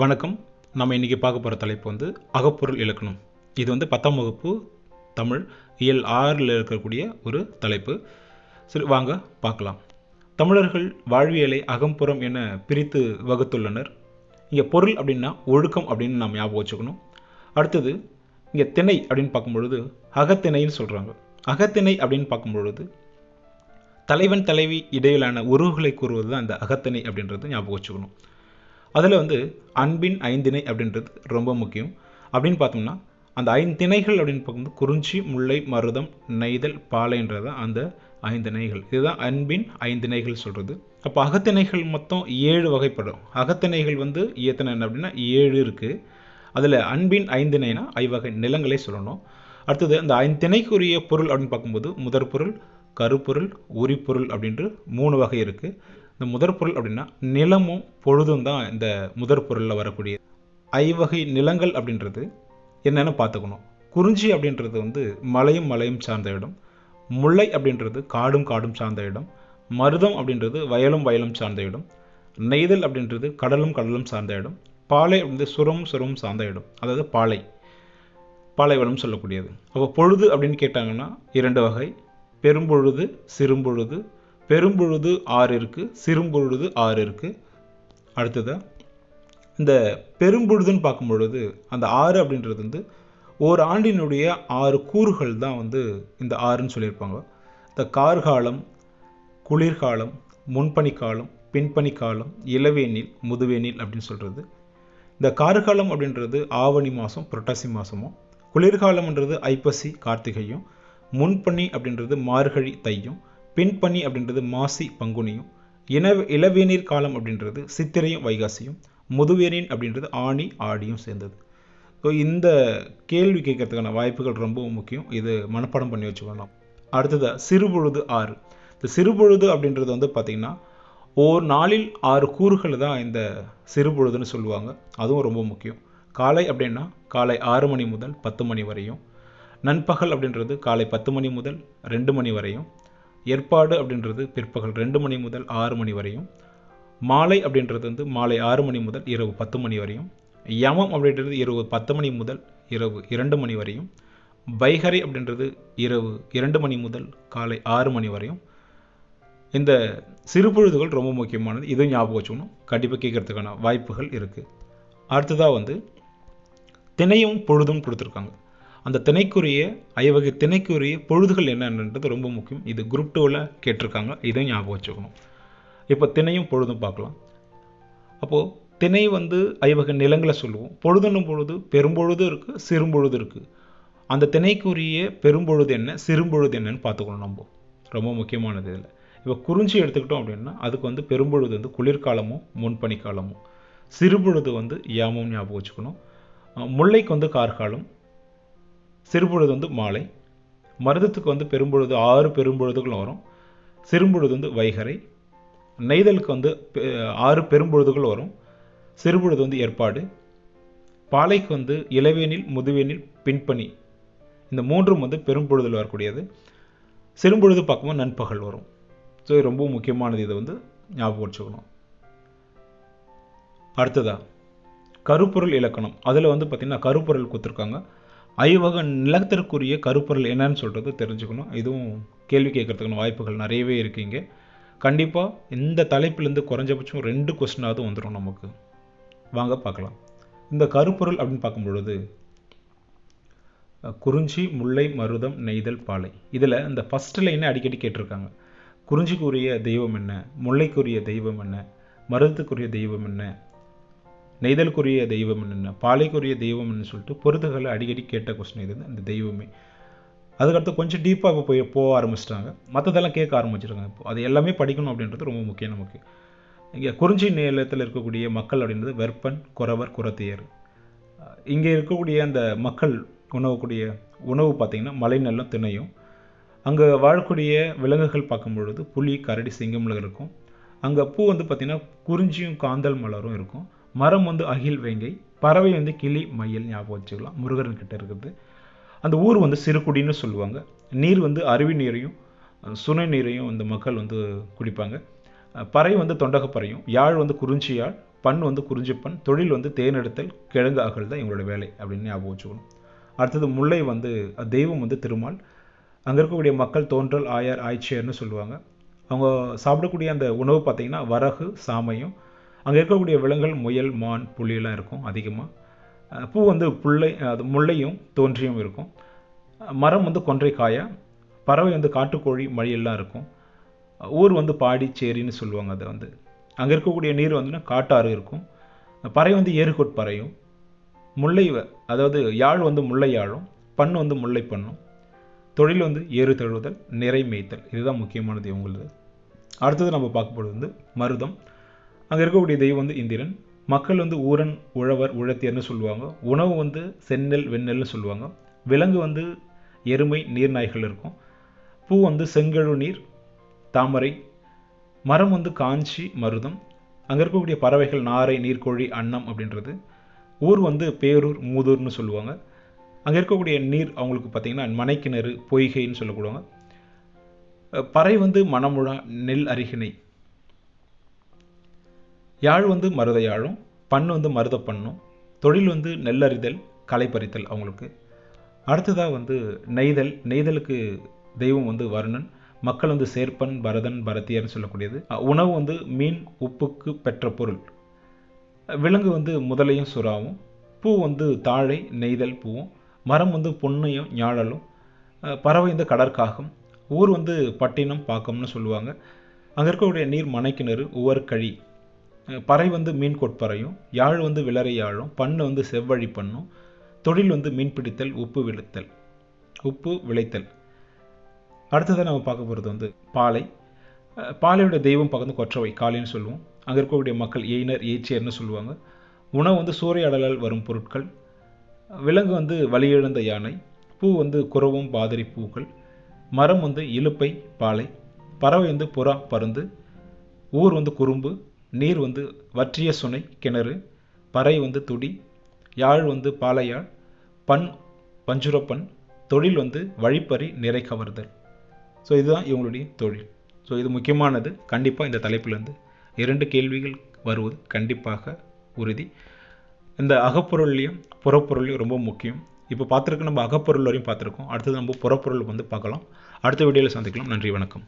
வணக்கம். நம்ம இன்றைக்கி பார்க்க போகிற தலைப்பு வந்து அகப்பொருள் இலக்கணம். இது வந்து பத்தாம் வகுப்பு தமிழ் இயல் ஆறில் இருக்கக்கூடிய ஒரு தலைப்பு. சரி வாங்க பார்க்கலாம். தமிழர்கள் வாழ்வியலை அகம்புறம் என பிரித்து வகுத்துள்ளனர். இங்கே பொருள் அப்படின்னா ஒழுக்கம் அப்படின்னு நாம் ஞாபகம் வச்சுக்கணும். அடுத்தது இங்கே திணை அப்படின்னு பார்க்கும்பொழுது அகத்திணைன்னு சொல்கிறாங்க அகத்திணை அப்படின்னு பார்க்கும்பொழுது தலைவன் தலைவி இடையிலான உறவுகளை கூறுவது தான் அந்த அகத்திணை அப்படின்றது ஞாபகம் வச்சுக்கணும். அதில் வந்து அன்பின் ஐந்திணை அப்படின்றது ரொம்ப முக்கியம். அப்படின்னு பார்த்தோம்னா அந்த ஐந்திணைகள் அப்படின்னு பார்க்கும்போது குறிஞ்சி முல்லை மருதம் நெய்தல் பாலைன்றது அந்த ஐந்திணைகள். இதுதான் அன்பின் ஐந்திணைகள் சொல்கிறது அப்போ அகத்திணைகள் மொத்தம் ஏழு வகைப்படும். அகத்திணைகள் வந்து எத்தனை அப்படின்னா ஏழு இருக்குது அதில் அன்பின் ஐந்திணைனா ஐவகை நிலங்களை சொல்லணும். அடுத்தது அந்த ஐந்திணைக்குரிய பொருள் அப்படின்னு பார்க்கும்போது முதற் பொருள் கருப்பொருள் உரிப்பொருள் அப்படின்ட்டு மூணு வகை இருக்குது இந்த முதற் பொருள் அப்படின்னா நிலமும் பொழுதும் தான் இந்த முதற் பொருளில் வரக்கூடிய ஐவகை நிலங்கள் அப்படின்றது என்னென்னு பார்த்துக்கணும். குறிஞ்சி அப்படின்றது வந்து மலையும் மலையும் சார்ந்த இடம். முல்லை அப்படின்றது காடும் காடும் சார்ந்த இடம். மருதம் அப்படின்றது வயலும் வயலும் சார்ந்த இடம். நெய்தல் அப்படின்றது கடலும் கடலும் சார்ந்த இடம். பாலை அப்படின்றது சுரம் சுரம் சார்ந்த இடம். அதாவது பாலை. பாலைவனம் சொல்லக்கூடியது. அப்போ பொழுது அப்படின்னு கேட்டாங்கன்னா இரண்டு வகை. பெரும்பொழுது சிறும்பொழுது பெரும்பொழுது ஆறு இருக்குது சிறும்பொழுது ஆறு இருக்குது அடுத்ததாக இந்த பெரும்பொழுதுன்னு பார்க்கும் பொழுது அந்த ஆறு அப்படின்றது வந்து ஒரு ஆண்டினுடைய ஆறு கூறுகள் தான் வந்து இந்த ஆறுன்னு சொல்லியிருப்பாங்க. இந்த கார்காலம் குளிர்காலம் முன்பனிக்காலம் பின்பனிக்காலம் இளவேனில் முதுவேனில் அப்படின்னு சொல்கிறது இந்த கார்காலம் அப்படின்றது ஆவணி மாதம் புரட்டாசி மாதமும் குளிர்காலம்ன்றது ஐப்பசி கார்த்திகையும். முன்பனி அப்படின்றது மார்கழி தையும். பெண்பனி அப்படின்றது மாசி பங்குனியும். இன இளவேநீர் காலம் அப்படின்றது சித்திரையும் வைகாசியும். முதுவேனின் அப்படின்றது ஆணி ஆடியும் சேர்ந்தது. ஸோ இந்த கேள்வி கேட்கறதுக்கான வாய்ப்புகள் ரொம்பவும் முக்கியம். இது மனப்பாடம் பண்ணி வச்சுக்கணும் அடுத்ததாக சிறுபொழுது ஆறு. இந்த சிறுபொழுது அப்படின்றது வந்து பார்த்திங்கன்னா ஓர் நாளில் ஆறு கூறுகள் தான் இந்த சிறுபொழுதுன்னு சொல்லுவாங்க. அதுவும் ரொம்ப முக்கியம். காலை அப்படின்னா காலை ஆறு மணி முதல் பத்து மணி வரையும். நண்பகல் அப்படின்றது காலை பத்து மணி முதல் ரெண்டு மணி வரையும். ஏற்பாடு அப்படின்றது பிற்பகல் ரெண்டு மணி முதல் ஆறு மணி வரையும். மாலை அப்படின்றது வந்து மாலை ஆறு மணி முதல் இரவு பத்து மணி வரையும். யமம் அப்படின்றது இரவு பத்து மணி முதல் இரவு இரண்டு மணி வரையும். பைகரை அப்படின்றது இரவு இரண்டு மணி முதல் காலை ஆறு மணி வரையும். இந்த சிறுபொழுதுகள் ரொம்ப முக்கியமானது. இதுவும் ஞாபகம் வச்சுக்கணும். கண்டிப்பாக கேட்கறதுக்கான வாய்ப்புகள் இருக்குது அடுத்ததாக வந்து தினையும் பொழுதும் கொடுத்துருக்காங்க. அந்த திணைக்குரிய ஐவகை திணைக்குரிய பொழுதுகள் என்னென்னன்றது ரொம்ப முக்கியம். இது குரூப் டூவில் கேட்டிருக்காங்க. இதையும் ஞாபகம் வச்சுக்கணும். இப்போ திணையும் பொழுதும் பார்க்கலாம். அப்போது திணை வந்து ஐவகை நிலங்களை சொல்லுவோம். பொழுதுன்னும் பொழுது பெரும்பொழுது இருக்குது சிறும்பொழுது இருக்குது அந்த திணைக்குரிய பெரும்பொழுது என்ன சிறும்பொழுது என்னன்னு பார்த்துக்கணும் நம்ம. ரொம்ப முக்கியமானது இதில். இப்போ குறிஞ்சி எடுத்துக்கிட்டோம் அப்படின்னா அதுக்கு வந்து பெரும்பொழுது வந்து குளிர்காலமும் முன்பனிக்காலமும் சிறுபொழுது வந்து யாமும் ஞாபகம் வச்சுக்கணும். முல்லைக்கு வந்து கார்காலம் சிறுபொழுது வந்து மாலை மருதத்துக்கு வந்து பெரும்பொழுது ஆறு பெரும்பொழுதுகள் வரும். சிறும்பொழுது வந்து வைகரை நெய்தலுக்கு வந்து ஆறு பெரும்பொழுதுகள் வரும். சிறுபொழுது வந்து ஏற்பாடு பாலைக்கு வந்து இளவேனில் முதுவேனில் பின்பணி இந்த மூன்றும் வந்து பெரும்பொழுதில் வரக்கூடியது. சிறும்பொழுது பார்க்கும்போது நண்பகல் வரும். ஸோ இது ரொம்ப முக்கியமானது. இதை வந்து ஞாபகம் வச்சுக்கணும். அடுத்ததா கருப்பொருள் இலக்கணம். அதில் வந்து பார்த்திங்கன்னா கருப்பொருள் கொடுத்துருக்காங்க. ஐவக நிலத்திற்குரிய கருப்பொருள் என்னன்னு சொல்கிறது தெரிஞ்சுக்கணும். இதுவும் கேள்வி கேட்கறதுக்கான வாய்ப்புகள் நிறையவே இருக்குங்க கண்டிப்பாக இந்த தலைப்பிலேருந்து குறைஞ்சபட்சம் ரெண்டு கொஸ்டினாவது வந்துடும் நமக்கு. வாங்க பார்க்கலாம். இந்த கருப்பொருள் அப்படின்னு பார்க்கும் பொழுது குறிஞ்சி முல்லை மருதம் நெய்தல் பாலை. இதில் இந்த ஃபஸ்ட் லைனை அடிக்கடி கேட்டிருக்காங்க. குறிஞ்சிக்குரிய தெய்வம் என்ன? முல்லைக்குரிய தெய்வம் என்ன? மருதத்துக்குரிய தெய்வம் என்ன? நெய்தலுக்குரிய தெய்வம் என்ன பாலைக்குரிய தெய்வம் என்ன சொல்லிட்டு பொருத்துகளை அடிக்கடி கேட்ட கொஸ்டின் இது அந்த தெய்வமே. அதுக்கடுத்து கொஞ்சம் டீப்பாக இப்போ போய் போக ஆரம்பிச்சிட்டாங்க. மற்றதெல்லாம் கேட்க ஆரம்பிச்சிருக்காங்க இப்போ. அது எல்லாமே படிக்கணும் அப்படின்றது ரொம்ப முக்கியம் நமக்கு. இங்கே குறிஞ்சி நிலத்தில் இருக்கக்கூடிய மக்கள் அப்படின்றது வெப்பன் குறவர் குரத்தியர் இங்கே இருக்கக்கூடிய அந்த மக்கள் உணவக்கூடிய உணவு பார்த்திங்கன்னா மலை மலைநெல்லம் திணையும். அங்கே வாழக்கூடிய விலங்குகள் பார்க்கும் பொழுது புலி கரடி சிங்கம்ல இருக்கும். அங்கே பூ வந்து பார்த்திங்கன்னா குறிஞ்சியும் காந்தல் மலரும் இருக்கும். மரம் வந்து அகில் வேங்கை பறவை வந்து கிளி மயில் ஞாபகம் வச்சுக்கலாம் முருகன் கிட்ட இருக்குது. அந்த ஊர் வந்து சிறுகுடின்னு சொல்லுவாங்க. நீர் வந்து அருவி நீரையும் சுனை நீரையும் இந்த மக்கள் வந்து குடிப்பாங்க. பறை வந்து தொண்டகப்பறையும் யாழ் வந்து குறிஞ்சி யாழ் பண் வந்து குறிஞ்சி பண் தொழில் வந்து தேனெடுத்தல் கிழங்கு அகல் தான் இவங்களோட வேலை அப்படின்னு ஞாபகம் வச்சுக்கணும். அடுத்தது முல்லை வந்து தெய்வம் வந்து திருமால். அங்கே இருக்கக்கூடிய மக்கள் தோன்றல் ஆயார் ஆய்ச்சியர்னு சொல்லுவாங்க. அவங்க சாப்பிடக்கூடிய அந்த உணவு பார்த்திங்கன்னா வரகு சாமையும் அங்கே இருக்கக்கூடிய விலங்குகள் முயல் மான் புலியெல்லாம் இருக்கும் அதிகமாக பூ வந்து புல்லை அது முல்லையும் தோன்றியும் இருக்கும். மரம் வந்து கொன்றை காயா பறவை வந்து காட்டுக்கோழி மழையெல்லாம் இருக்கும். ஊர் வந்து பாடிச்சேரின்னு சொல்லுவாங்க அதை வந்து. அங்கே இருக்கக்கூடிய நீர் வந்துன்னா காட்டாறு இருக்கும். பறை வந்து ஏறுகொட்பறையும் முல்லை வ- அதாவது யாழ் வந்து முல்லை யாழும் பண்ணு வந்து முல்லை பண்ணும். தொழில் வந்து ஏறு தழுவுதல் நிறை மேய்த்தல். இதுதான் முக்கியமானது இவங்களது. அடுத்தது நம்ம பார்க்க போகிறது வந்து மருதம். அங்கே இருக்கக்கூடிய தெய்வம் வந்து இந்திரன். மக்கள் வந்து ஊரன் உழவர் உழத்தியர்னு சொல்லுவாங்க. உணவு வந்து செந்நெல் வெண்ணெல்னு சொல்லுவாங்க. விலங்கு வந்து எருமை நீர்நாய்கள் இருக்கும். பூ வந்து செங்கழு நீர் தாமரை. மரம் வந்து காஞ்சி மருதம். அங்கே இருக்கக்கூடிய பறவைகள் நாரை நீர்க்கோழி அன்னம் அப்படின்றது. ஊர் வந்து பேரூர் மூதூர்னு சொல்லுவாங்க. அங்கே இருக்கக்கூடிய நீர் அவங்களுக்கு பார்த்திங்கன்னா மனைக்கிணறு பொய்கைன்னு சொல்லக்கூடுவாங்க பறை வந்து மணமுழா நெல் அரிகிணை யாழ் வந்து மருத யாழும் பண்ணு வந்து மருத பண்ணும் தொழில் வந்து நெல்லறிதல் களை பறித்தல் அவங்களுக்கு. அடுத்ததாக வந்து நெய்தல் நெய்தலுக்கு தெய்வம் வந்து வருணன் மக்கள் வந்து சேர்ப்பன் பரதன் பரத்தியர்னு சொல்லக்கூடியது. உணவு வந்து மீன் உப்புக்கு பெற்ற பொருள். விலங்கு வந்து முதலையும் சுறாவும் பூ வந்து தாழை நெய்தல் பூவும் மரம் வந்து பொன்னையும் ஞாழலும் பறவை வந்து கடற்காகம் ஊர் வந்து பட்டினம் பாக்கம்னு சொல்லுவாங்க. அங்கே இருக்கக்கூடிய நீர் மனைக்கிணறு உவர் கழி பறை வந்து மீன் கொட்பறையும் யாழ் வந்து விளரை யாழும் பண்ணு வந்து செவ்வழி பண்ணும் தொழில் வந்து மீன் பிடித்தல் உப்பு விழுத்தல் உப்பு விளைத்தல். அடுத்ததாக நம்ம பார்க்க போகிறது வந்து பாலை. பாலையோட தெய்வம் பார்க்க கொற்றவை காளின்னு சொல்லுவோம். அங்கே இருக்கக்கூடிய மக்கள் எயினர் ஏச்சியர்னு சொல்லுவாங்க. உணவு வந்து சூறையாடலால் வரும் பொருட்கள். விலங்கு வந்து வலியிழந்த யானை. பூ வந்து குறவும் பாதிரி பூக்கள். மரம் வந்து இலுப்பை பாலை. பறவை வந்து புறா பருந்து. ஊர் வந்து குறும்பு. நீர் வந்து வற்றிய சுனை கிணறு பறை வந்து துடி யாழ் வந்து பாலையாழ் பண் பஞ்சுரப்பண் தொழில் வந்து வழிப்பறி நிறை கவர்தல். ஸோ இதுதான் இவங்களுடைய தொழில். ஸோ இது முக்கியமானது. கண்டிப்பாக இந்த தலைப்பிலேருந்து இரண்டு கேள்விகள் வருவது கண்டிப்பாக உறுதி. இந்த அகப்பொருள்லையும் புறப்பொருள்லையும் ரொம்ப முக்கியம். இப்போ பார்த்துருக்க நம்ம அகப்பொருள் வரையும் பார்த்துருக்கோம். அடுத்தது நம்ம புறப்பொருள் வந்து பார்க்கலாம். அடுத்த வீடியோவில் சந்திக்கலாம். நன்றி வணக்கம்.